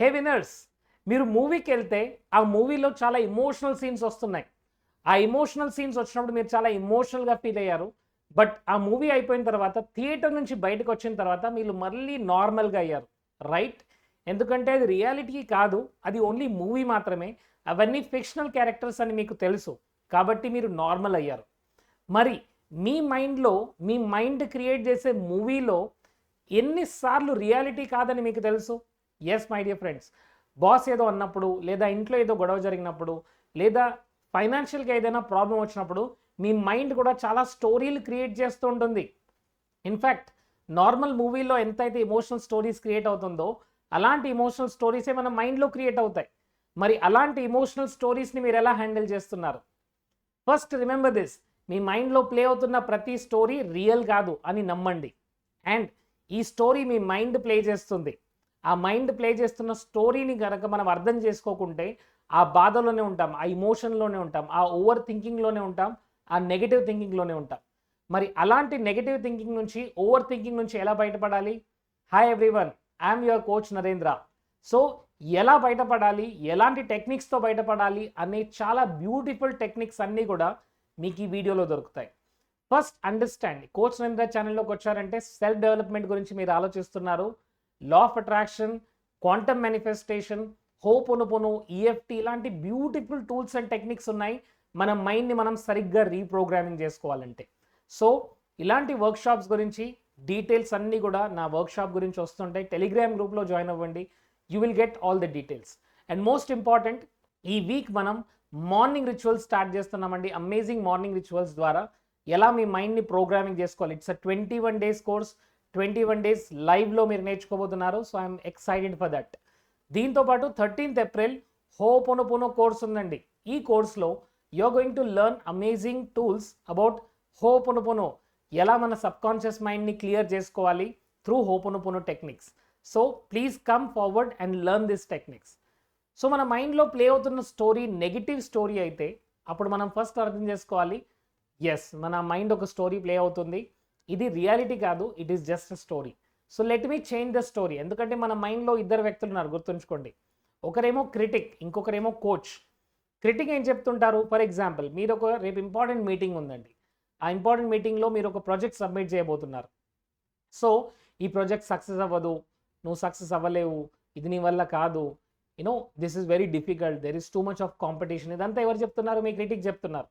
Hey winners మీరు మూవీకి వెళ్తే ఆ మూవీలో చాలా ఇమోషనల్ సీన్స్ వస్తున్నాయి. ఆ ఇమోషనల్ సీన్స్ వచ్చినప్పుడు మీరు చాలా ఇమోషనల్గా ఫీల్ అయ్యారు. బట్ ఆ మూవీ అయిపోయిన తర్వాత థియేటర్ నుంచి బయటకు వచ్చిన తర్వాత మీరు మళ్ళీ నార్మల్గా అయ్యారు. రైట్ ఎందుకంటే అది రియాలిటీ కాదు అది ఓన్లీ మూవీ మాత్రమే. అవన్నీ ఫిక్షనల్ క్యారెక్టర్స్ అని మీకు తెలుసు. కాబట్టి మీరు నార్మల్ అయ్యారు. మరి మీ మైండ్లో మీ మైండ్ క్రియేట్ చేసే మూవీలో ఎన్నిసార్లు రియాలిటీ కాదని మీకు తెలుసు? Yes my dear friends boss ఏదో అన్నప్పుడు లేదా ఇంట్లో ఏదో గొడవ జరిగినప్పుడు లేదా ఫైనాన్షియల్గా ఏదైనా ప్రాబ్లం వచ్చినప్పుడు మీ మైండ్ కూడా చాలా స్టోరీలు క్రియేట్ చేస్తూ ఉంటుంది. ఇన్ఫ్యాక్ట్ నార్మల్ మూవీలో ఎంతైతే ఎమోషనల్ స్టోరీస్ క్రియేట్ అవుతుందో అలాంటి ఎమోషనల్ స్టోరీసే మన మైండ్లో క్రియేట్ అవుతాయి. మరి అలాంటి ఎమోషనల్ స్టోరీస్ని మీరు ఎలా హ్యాండిల్ చేస్తున్నారు? ఫస్ట్ రిమెంబర్ దిస్ మీ మైండ్లో ప్లే అవుతున్న ప్రతి స్టోరీ రియల్ కాదు అని నమ్మండి. అండ్ ఈ స్టోరీ మీ మైండ్ ప్లే చేస్తుంది. ఆ మైండ్ ప్లే చేస్తున్న స్టోరీని కనుక మనం అర్థం చేసుకోకుంటే ఆ బాధలోనే ఉంటాం ఆ ఇమోషన్లోనే ఉంటాం ఆ ఓవర్ థింకింగ్లోనే ఉంటాం ఆ నెగిటివ్ థింకింగ్లోనే ఉంటాం. మరి అలాంటి నెగిటివ్ థింకింగ్ నుంచి ఓవర్ థింకింగ్ నుంచి ఎలా బయటపడాలి? Hi everyone I'm your coach Narendra so ఎలా బయటపడాలి? ఎలాంటి టెక్నిక్స్తో బయటపడాలి? అనే చాలా బ్యూటిఫుల్ టెక్నిక్స్ అన్నీ కూడా మీకు ఈ వీడియోలో దొరుకుతాయి. ఫస్ట్ అండర్స్టాండ్ కోచ్ నరేంద్ర ఛానల్లోకి వచ్చారంటే సెల్ఫ్ డెవలప్మెంట్ గురించి మీరు ఆలోచిస్తున్నారు. Law of attraction quantum manifestation ho'oponopono EFT ఇలాంటి బ్యూటిఫుల్ టూల్స్ అండ్ టెక్నిక్స్ ఉన్నాయి. మన మైండ్ని మనం సరిగ్గా రీప్రోగ్రామింగ్ చేసుకోవాలంటే. సో ఇలాంటి వర్క్షాప్స్ గురించి డీటెయిల్స్ అన్నీ కూడా నా వర్క్షాప్ గురించి వస్తుంటాయి. టెలిగ్రామ్ గ్రూప్లో జాయిన్ అవ్వండి. You will get all the details and most important ఈ వీక్ మనం మార్నింగ్ రిచువల్స్ స్టార్ట్ చేస్తున్నామండి. అమేజింగ్ మార్నింగ్ రిచువల్స్ ద్వారా ఎలా మీ మైండ్ని ప్రోగ్రామింగ్ చేసుకోవాలి? It's a twenty one days course twenty one days లైవ్లో మీరు నేర్చుకోబోతున్నారు. So I'm excited for that. దీంతోపాటు థర్టీన్త్ ఏప్రిల్ హోపోనోపోనో కోర్స్ ఉందండి. ఈ కోర్స్లో you're going to learn amazing tools about ho'oponopono ఎలా మన సబ్ కాన్షియస్ మైండ్ని క్లియర్ చేసుకోవాలి? Through ho'oponopono techniques. So please come forward and learn this techniques. So మన మైండ్లో ప్లే అవుతున్న స్టోరీ నెగిటివ్ స్టోరీ అయితే అప్పుడు మనం ఫస్ట్ అర్థం చేసుకోవాలి. ఎస్ మన మైండ్ ఒక స్టోరీ ప్లే అవుతుంది. ఇది రియాలిటీ కాదు it is just story so let me change the story ఎందుకంటే మన మైండ్లో ఇద్దరు వ్యక్తులు ఉన్నారు గుర్తుంచుకోండి. ఒకరేమో క్రిటిక్ ఇంకొకరేమో కోచ్ క్రిటిక్ ఏం చెప్తుంటారు? ఫర్ ఎగ్జాంపుల్ మీరు ఒక రేపు ఇంపార్టెంట్ మీటింగ్ ఉందండి. ఆ ఇంపార్టెంట్ మీటింగ్లో మీరు ఒక ప్రాజెక్ట్ సబ్మిట్ చేయబోతున్నారు. సో ఈ ప్రాజెక్ట్ సక్సెస్ అవ్వదు నువ్వు సక్సెస్ అవ్వలేవు ఇది నీ వల్ల కాదు. You know this is very difficult there is too much of competition ఇదంతా ఎవరు చెప్తున్నారు? మీ క్రిటిక్ చెప్తున్నారు.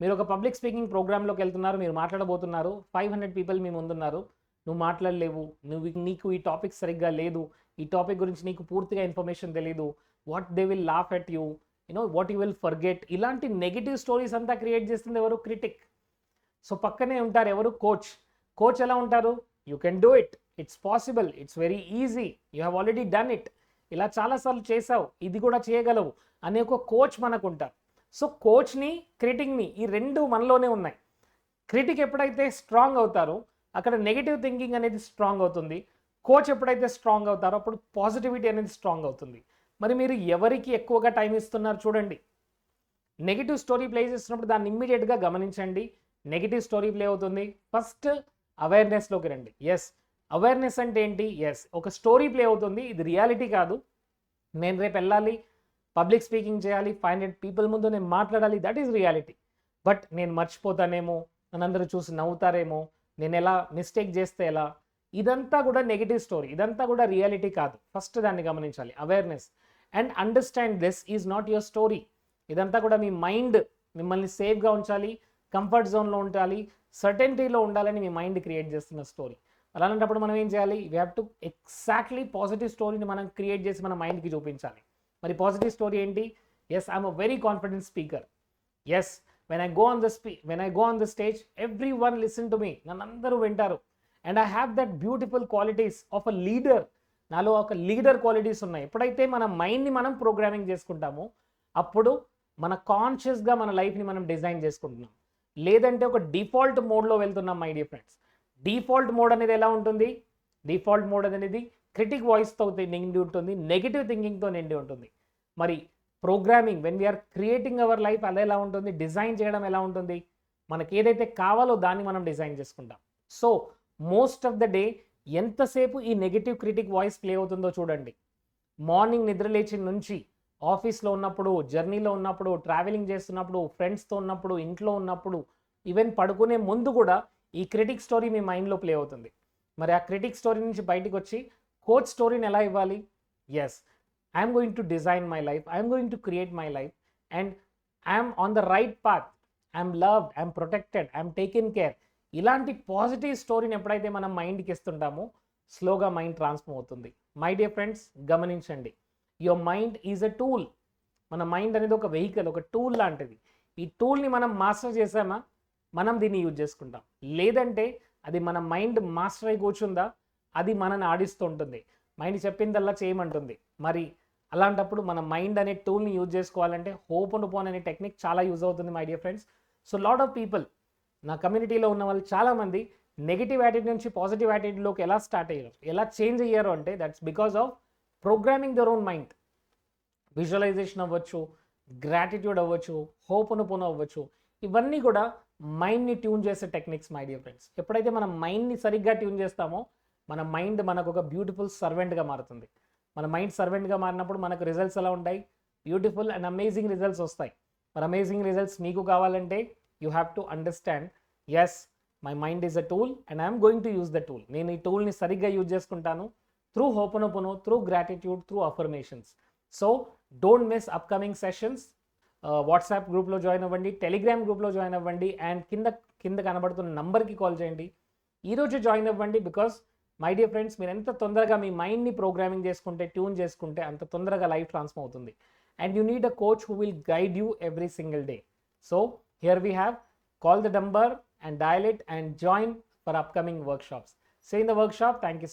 మీరు ఒక పబ్లిక్ స్పీకింగ్ ప్రోగ్రాంలోకి వెళ్తున్నారు మీరు మాట్లాడబోతున్నారు ఫైవ్ హండ్రెడ్ పీపుల్ మీ ముందున్నారు నువ్వు మాట్లాడలేవు నువ్వు నీకు ఈ టాపిక్ సరిగ్గా లేదు ఈ టాపిక్ గురించి నీకు పూర్తిగా ఇన్ఫర్మేషన్ తెలియదు what they will laugh at you you know what you will forget ఇలాంటి నెగిటివ్ స్టోరీస్ అంతా క్రియేట్ చేస్తుంది ఎవరు? క్రిటిక్ సో పక్కనే ఉంటారు ఎవరు? కోచ్ కోచ్ ఎలా ఉంటారు? You can do it it's possible it's very easy you have already done it ఇలా చాలాసార్లు చేసావు ఇది కూడా చేయగలవు. అనే ఒక కోచ్ మనకు ఉంటారు సో కోచ్ని క్రిటిక్ని ఈ రెండు మనలోనే ఉన్నాయి. క్రిటిక్ ఎప్పుడైతే స్ట్రాంగ్ అవుతారో అక్కడ నెగిటివ్ థింకింగ్ అనేది స్ట్రాంగ్ అవుతుంది. కోచ్ ఎప్పుడైతే స్ట్రాంగ్ అవుతారో అప్పుడు పాజిటివిటీ అనేది స్ట్రాంగ్ అవుతుంది. మరి మీరు ఎవరికి ఎక్కువగా టైం ఇస్తున్నారు చూడండి. నెగిటివ్ స్టోరీ ప్లే చేస్తున్నప్పుడు దాన్ని ఇమ్మీడియట్గా గమనించండి. నెగిటివ్ స్టోరీ ప్లే అవుతుంది. ఫస్ట్ అవేర్నెస్లోకి రండి. ఎస్ అవేర్నెస్ అంటే ఏంటి? ఎస్ ఒక స్టోరీ ప్లే అవుతుంది. ఇది రియాలిటీ కాదు. నేను రేపు వెళ్ళాలి. పబ్లిక్ స్పీకింగ్ చేయాలి ఫైవ్ హండ్రెడ్ పీపుల్ ముందు నేను మాట్లాడాలి దట్ ఈస్ రియాలిటీ. బట్ నేను మర్చిపోతానేమో నన్నందరూ చూసి నవ్వుతారేమో నేను ఎలా మిస్టేక్ చేస్తే ఎలా? ఇదంతా కూడా నెగిటివ్ స్టోరీ ఇదంతా కూడా రియాలిటీ కాదు. ఫస్ట్ దాన్ని గమనించాలి awareness. And understand this is not your story. ఇదంతా కూడా మీ మైండ్ మిమ్మల్ని సేఫ్గా ఉంచాలి కంఫర్ట్ జోన్లో ఉండాలి సర్టెన్టీలో ఉండాలని మీ మైండ్ క్రియేట్ చేస్తున్న స్టోరీ. అలాంటప్పుడు మనం ఏం చేయాలి? We have to exactly positive స్టోరీని మనం క్రియేట్ చేసి మన మైండ్కి చూపించాలి. మరి పాజిటివ్ స్టోరీ ఏంటి? Yes I'm a very confident speaker yes when I go on the స్పీ when I go on the stage every one listen to me నన్ను అందరూ వింటారు. And I have that beautiful qualities of a leader నాలో ఒక leader qualities ఉన్నాయి. ఎప్పుడైతే మన మైండ్ని మనం ప్రోగ్రామింగ్ చేసుకుంటామో అప్పుడు మన కాన్షియస్గా మన లైఫ్ని మనం డిజైన్ చేసుకుంటున్నాం. లేదంటే ఒక డిఫాల్ట్ మోడ్లో వెళ్తున్నాం my dear friends default mode అనేది ఎలా ఉంటుంది? డిఫాల్ట్ మోడ్ అనేది క్రిటిక్ వాయిస్తో నిండి ఉంటుంది నెగిటివ్ థింకింగ్తో నిండి ఉంటుంది. మరి programming when we're creating our life అలా ఎలా ఉంటుంది? డిజైన్ చేయడం ఎలా ఉంటుంది? మనకి ఏదైతే కావాలో దాన్ని మనం డిజైన్ చేసుకుంటాం. So most of the day ఎంతసేపు ఈ నెగిటివ్ క్రిటిక్ వాయిస్ ప్లే అవుతుందో చూడండి. మార్నింగ్ నిద్రలేచి నుంచి ఆఫీస్లో ఉన్నప్పుడు జర్నీలో ఉన్నప్పుడు ట్రావెలింగ్ చేస్తున్నప్పుడు ఫ్రెండ్స్తో ఉన్నప్పుడు ఇంట్లో ఉన్నప్పుడు ఈవెన్ పడుకునే ముందు కూడా ఈ క్రిటిక్ స్టోరీ మీ మైండ్లో ప్లే అవుతుంది. మరి ఆ క్రిటిక్ స్టోరీ నుంచి బయటకు వచ్చి కోచ్ స్టోరీని ఎలా ఇవ్వాలి? Yes I'm going to design my life I'm going to create my life and I'm on the right path I'm loved I'm protected I'm taken care ఇలాంటి పాజిటివ్ స్టోరీని ఎప్పుడైతే మనం మైండ్కి ఇస్తుంటామో స్లోగా మైండ్ ట్రాన్స్ఫర్ అవుతుంది. మై డియర్ ఫ్రెండ్స్ గమనించండి. Your mind is a tool మన మైండ్ అనేది ఒక వెహికల్ ఒక టూల్ లాంటిది. ఈ టూల్ని మనం మాస్టర్ చేసామా మనం దీన్ని యూజ్ చేసుకుంటాం. లేదంటే అది మన మైండ్ మాస్టర్ అయి కూర్చుందా? అది మనని ఆడిస్తూ ఉంటుంది. మైండ్ చెప్పిందల్లా చేయమంటుంది. మరి అలాంటప్పుడు మన మైండ్ అనే టూల్ని యూజ్ చేసుకోవాలంటే హోప్ అండ్ పోన్ అనే టెక్నిక్ చాలా యూజ్ అవుతుంది my dear friends so lot of people నా కమ్యూనిటీలో ఉన్న వాళ్ళు చాలామంది నెగిటివ్ యాటిట్యూడ్ నుంచి పాజిటివ్ యాటిట్యూడ్లోకి ఎలా స్టార్ట్ అయ్యారు? ఎలా చేంజ్ అయ్యారు అంటే that's because of programming their own mind visualization అవ్వచ్చు గ్రాటిట్యూడ్ అవ్వచ్చు హోప్ అనుపున అవ్వచ్చు. ఇవన్నీ కూడా మైండ్ని ట్యూన్ చేసే టెక్నిక్స్ మై డియర్ ఫ్రెండ్స్ ఎప్పుడైతే మనం మైండ్ని సరిగ్గా ట్యూన్ చేస్తామో మన మైండ్ మనకు ఒక బ్యూటిఫుల్ సర్వెంట్గా మారుతుంది. మన మైండ్ సర్వెంట్గా మారినప్పుడు మనకు రిజల్ట్స్ ఎలా ఉంటాయి? బ్యూటిఫుల్ అండ్ అమేజింగ్ రిజల్ట్స్ వస్తాయి. మరి అమేజింగ్ రిజల్ట్స్ మీకు కావాలంటే you have to understand yes my mind is a tool and I'm going to use the tool నేను ఈ టూల్ని సరిగ్గా యూజ్ చేసుకుంటాను through ho'oponopono through gratitude through affirmations so don't miss upcoming sessions WhatsApp గ్రూప్లో join అవ్వండి Telegram గ్రూప్లో join అవ్వండి and కింద కింద కనబడుతున్న నంబర్కి కాల్ చేయండి. ఈరోజు జాయిన్ అవ్వండి బికాస్ మై డియర్ ఫ్రెండ్స్ మీరు ఎంత తొందరగా మీ మైండ్ని ప్రోగ్రామింగ్ చేసుకుంటే ట్యూన్ చేసుకుంటే అంత తొందరగా లైఫ్ ట్రాన్స్ఫర్ అవుతుంది and you need a coach who will guide you every single day so here we have call the number and dial and join for upcoming workshops workshops. See you in the workshop. Thank you.